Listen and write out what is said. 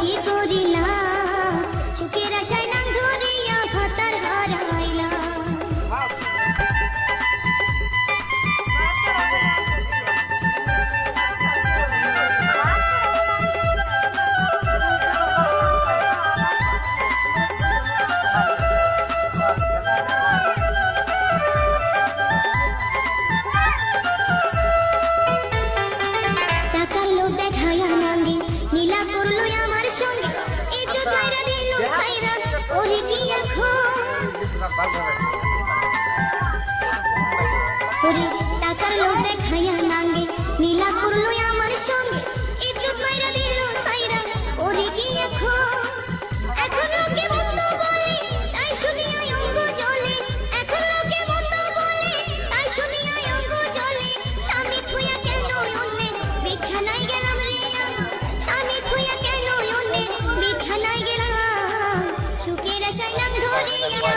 কি করি? ওরে টাকার লোভ দেখাইয়া নাঙ্গে, নীলা করল আমার সঙ্গে, ইজ্জত মাইরা দিল সাইরা। ওরে কি এখন? এখন লোকে মন্দ বলে, তাই শুনি ওই অঙ্গ জলে এখন লোকে মন্দ বলে, তাই শুনি ওই অঙ্গ জলে স্বামী থুইয়া কেন অন্যের বিছানায় গেলাম রে স্বামী থুইয়া কেন অন্যের বিছানায় গেলাম। সুখের আশায় নাম ধরিয়া